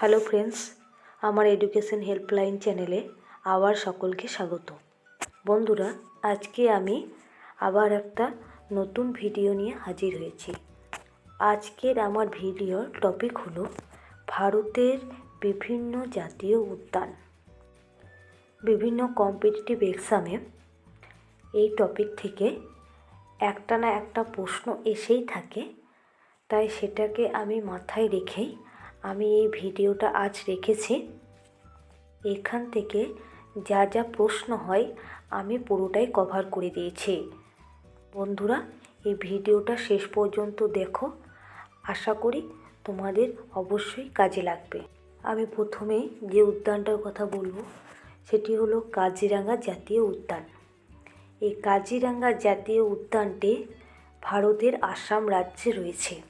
Hello friends, আমার education helpline চ্যানেলে আবার সকলকে স্বাগত। বন্ধুরা, আজকে আমি আবার একটা নতুন ভিডিও নিয়ে হাজির হয়েছি। আজকের আমার ভিডিওর টপিক হলো ভারতের বিভিন্ন জাতীয় উদ্যান। বিভিন্ন কম্পিটিটিভ এক্সামে এই টপিক থেকে একটা না একটা প্রশ্ন এসেই থাকে, তাই সেটাকে আমি মাথায় রেখেই আমি এই ভিডিওটা আজ রেখেছি। এখান থেকে যা যা প্রশ্ন হয়, আমি পুরোটাই কভার করে দিয়েছি। বন্ধুরা, এই ভিডিওটা শেষ পর্যন্ত দেখো। আশা করি তোমাদের অবশ্যই কাজে লাগবে। আমি প্রথমে যে উদ্যানটার কথা বলব, সেটি হলো কাজিরাঙ্গা জাতীয় উদ্যান। এই কাজিরাঙ্গা জাতীয় উদ্যানটি ভারতের আসাম রাজ্যে রয়েছে।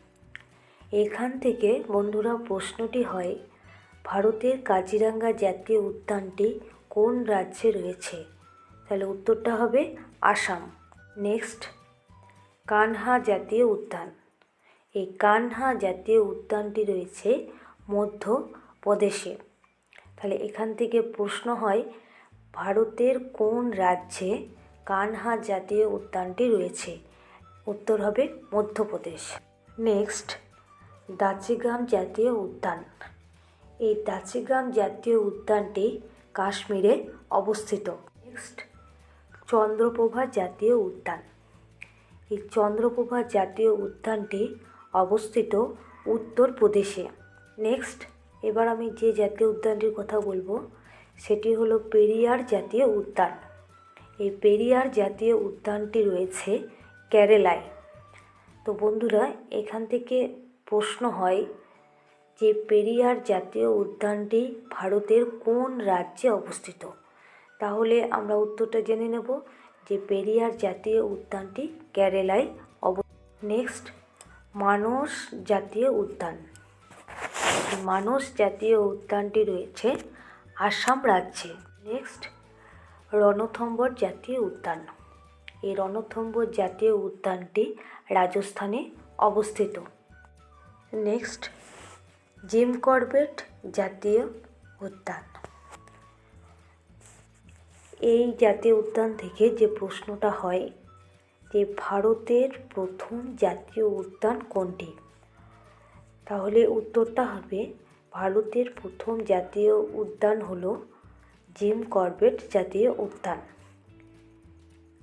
এখান থেকে বন্ধুরা প্রশ্নটি হয়, ভারতের কাজিরাঙ্গা জাতীয় উদ্যানটি কোন রাজ্যে রয়েছে? তাহলে উত্তরটা হবে আসাম। নেক্সট, কানহা জাতীয় উদ্যান। এই কানহা জাতীয় উদ্যানটি রয়েছে মধ্যপ্রদেশে তাহলে এখান থেকে প্রশ্ন হয়, ভারতের কোন রাজ্যে কানহা জাতীয় উদ্যানটি রয়েছে? উত্তর হবে মধ্যপ্রদেশ নেক্সট দাচিগাম জাতীয় উদ্যান। এই দাচিগাম জাতীয় উদ্যানটি কাশ্মীরে অবস্থিত। নেক্সট, চন্দ্রপ্রভা জাতীয় উদ্যান। এই চন্দ্রপ্রভা জাতীয় উদ্যানটি অবস্থিত উত্তরপ্রদেশে নেক্সট, এবার আমি যে জাতীয় উদ্যানটির কথা বলব, সেটি হলো পেরিয়ার জাতীয় উদ্যান। এই পেরিয়ার জাতীয় উদ্যানটি রয়েছে কেরালায়। তো বন্ধুরা, এখান থেকে প্রশ্ন হয় যে পেরিয়ার জাতীয় উদ্যানটি ভারতের কোন রাজ্যে অবস্থিত? তাহলে আমরা উত্তরটা জেনে নেব যে পেরিয়ার জাতীয় উদ্যানটি কেরালায় অব নেক্সট, মানস জাতীয় উদ্যান। মানস জাতীয় উদ্যানটি রয়েছে আসাম রাজ্যে। নেক্সট, রণথম্বর জাতীয় উদ্যান। এই রণথম্বর জাতীয় উদ্যানটি রাজস্থানে অবস্থিত। নেক্সট, জিম করবেট জাতীয় উদ্যান। এই জাতীয় উদ্যান থেকে যে প্রশ্নটা হয় যে ভারতের প্রথম জাতীয় উদ্যান কোনটি? তাহলে উত্তরটা হবে, ভারতের প্রথম জাতীয় উদ্যান হলো জিম করবেট জাতীয় উদ্যান।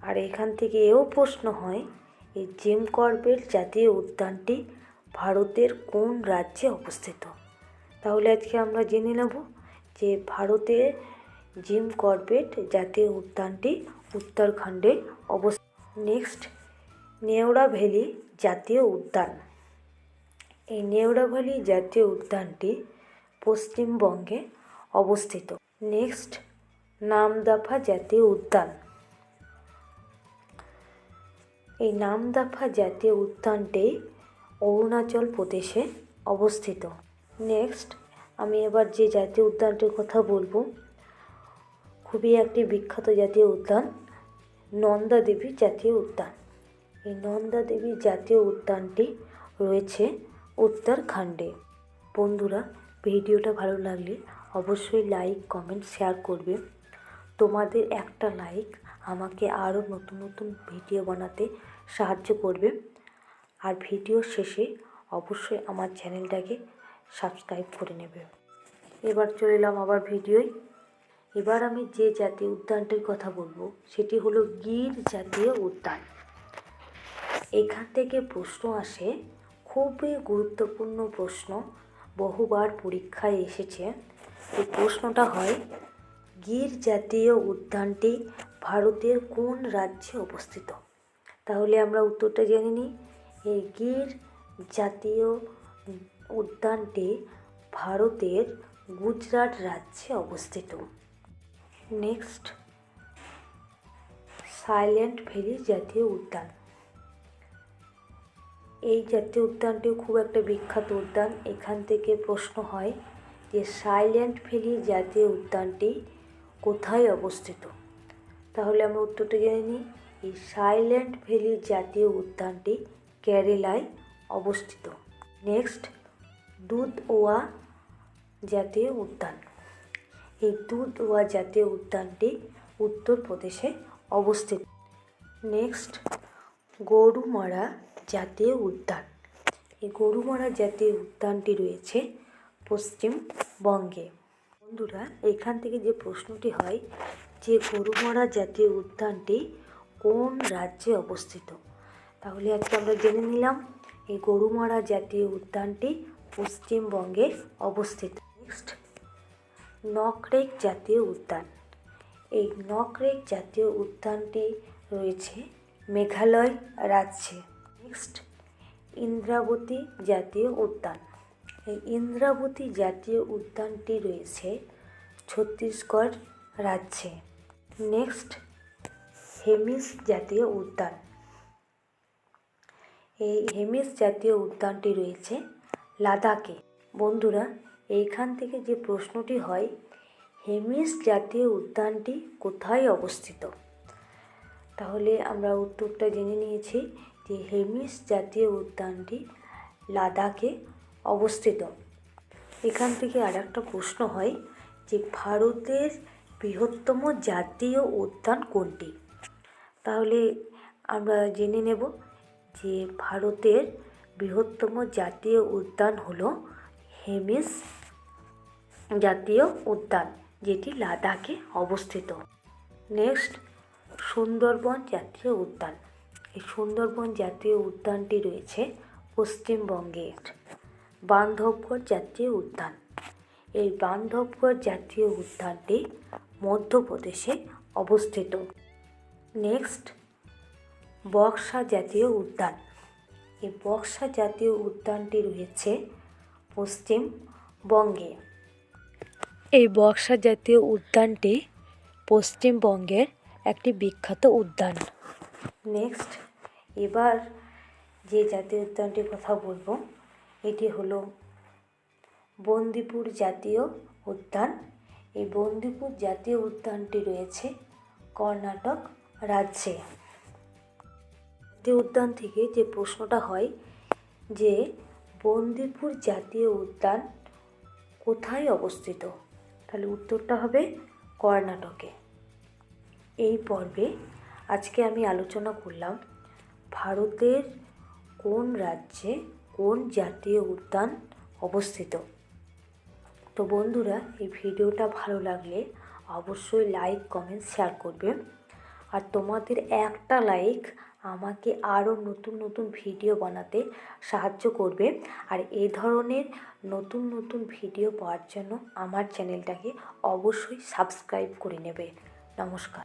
আর এখান থেকে এও প্রশ্ন হয়, এই জিম করবেট জাতীয় উদ্যানটি ভারতের কোন রাজ্যে অবস্থিত? তাহলে আজকে আমরা জেনে নেব যে ভারতে জিম করবেট জাতীয় উদ্যানটি উত্তরাখণ্ডে অবস্থিত। নেক্সট, নেওড়া ভ্যালি জাতীয় উদ্যান। এই নেওড়া ভ্যালি জাতীয় উদ্যানটি পশ্চিমবঙ্গে অবস্থিত। নেক্সট, নামদাফা জাতীয় উদ্যান। এই নামদাফা জাতীয় উদ্যানটি অরুণাচল প্রদেশে অবস্থিত। নেক্সট, আমি এবার যে জাতীয় উদ্যানটির কথা বলব, খুবই একটি বিখ্যাত জাতীয় উদ্যান, নন্দা দেবী জাতীয় উদ্যান। এই নন্দা দেবী জাতীয় উদ্যানটি রয়েছে উত্তরাখণ্ডে। বন্ধুরা, ভিডিওটা ভালো লাগলে অবশ্যই লাইক, কমেন্ট, শেয়ার করবে। তোমাদের একটা লাইক আমাকে আরও নতুন নতুন ভিডিও বানাতে সাহায্য করবে। আর ভিডিও শেষে অবশ্যই আমার চ্যানেলটাকে সাবস্ক্রাইব করে নেবে। এবার চলে এলাম আবার ভিডিওয়। এবার আমি যে জাতীয় উদ্যানটির কথা বলব, সেটি হলো গির জাতীয় উদ্যান। এখান থেকে প্রশ্ন আসে, খুবই গুরুত্বপূর্ণ প্রশ্ন, বহুবার পরীক্ষায় এসেছে। এই প্রশ্নটা হয়, গির জাতীয় উদ্যানটি ভারতের কোন রাজ্যে অবস্থিত? তাহলে আমরা উত্তরটা জেনে নিই। এই গির জাতীয় উদ্যানটি ভারতের গুজরাট রাজ্যে অবস্থিত। নেক্সট। সাইলেন্ট ভ্যালি জাতীয় উদ্যান। এই জাতীয় উদ্যানটিও খুব একটা বিখ্যাত উদ্যান। এখান থেকে প্রশ্ন হয় যে সাইলেন্ট ভ্যালি জাতীয় উদ্যানটি কোথায় অবস্থিত? তাহলে আমরা উত্তরটা জেনে নিই। এই সাইলেন্ট ভ্যালি জাতীয় উদ্যানটি কেরালায় অবস্থিত। নেক্সট, দুধওয়া জাতীয় উদ্যান। এই দুধওয়া জাতীয় উদ্যানটি উত্তরপ্রদেশে অবস্থিত। নেক্সট, গরুমারা জাতীয় উদ্যান। এই গরুমারা জাতীয় উদ্যানটি রয়েছে পশ্চিমবঙ্গে বন্ধুরা, এখান থেকে যে প্রশ্নটি হয় যে গরুমারা জাতীয় উদ্যানটি কোন রাজ্যে অবস্থিত? তাহলে আজকে আমরা জেনে নিলাম এই গরুমারা জাতীয় উদ্যানটি পশ্চিমবঙ্গে অবস্থিত। নেক্সট নকরেক জাতীয় উদ্যান। এই নকরেক জাতীয় উদ্যানটি রয়েছে মেঘালয় রাজ্যে। নেক্সট ইন্দ্রাবতী জাতীয় উদ্যান। এই ইন্দ্রাবতী জাতীয় উদ্যানটি রয়েছে ছত্তিশগড় রাজ্যে। নেক্সট হেমিস জাতীয় উদ্যান। এই হেমিস জাতীয় উদ্যানটি রয়েছে লাদাখে। বন্ধুরা, এইখান থেকে যে প্রশ্নটি হয়, হেমিস জাতীয় উদ্যানটি কোথায় অবস্থিত? তাহলে আমরা উত্তরটা জেনে নিয়েছি যে হেমিস জাতীয় উদ্যানটি লাদাখে অবস্থিত। এখান থেকে আর একটা প্রশ্ন হয় যে ভারতের বৃহত্তম জাতীয় উদ্যান কোনটি? তাহলে আমরা জেনে নেব যে ভারতের বৃহত্তম জাতীয় উদ্যান হলো হেমিস জাতীয় উদ্যান, যেটি লাদাখে অবস্থিত। নেক্সট, সুন্দরবন জাতীয় উদ্যান। এই সুন্দরবন জাতীয় উদ্যানটি রয়েছে পশ্চিমবঙ্গে। বান্ধবগড় জাতীয় উদ্যান। এই বান্ধবগড় জাতীয় উদ্যানটি মধ্যপ্রদেশে অবস্থিত। নেক্সট বক্সা জাতীয় উদ্যান। এই বক্সা জাতীয় উদ্যানটি রয়েছে পশ্চিমবঙ্গে এই বক্সা জাতীয় উদ্যানটি পশ্চিমবঙ্গের একটি বিখ্যাত উদ্যান। নেক্সট, এবার যে জাতীয় উদ্যানটির কথা বলব, এটি হলো বন্দিপুর জাতীয় উদ্যান। এই বন্দিপুর জাতীয় উদ্যানটি রয়েছে কর্ণাটক রাজ্যে। জাতীয় উদ্যান থেকে যে প্রশ্নটা হয় যে বন্দিপুর জাতীয় উদ্যান কোথায় অবস্থিত? তাহলে উত্তরটা হবে কর্ণাটকে। এই পর্বে আজকে আমি আলোচনা করলাম ভারতের কোন রাজ্যে কোন জাতীয় উদ্যান অবস্থিত। তো বন্ধুরা, এই ভিডিওটা ভালো লাগলে অবশ্যই লাইক, কমেন্ট, শেয়ার করবে আর তোমাদের একটা লাইক আমাকে আরও নতুন নতুন ভিডিও বানাতে সাহায্য করবে। আর এই ধরনের নতুন নতুন ভিডিও পাওয়ার জন্য আমার চ্যানেলটাকে অবশ্যই সাবস্ক্রাইব করে নেবে। নমস্কার।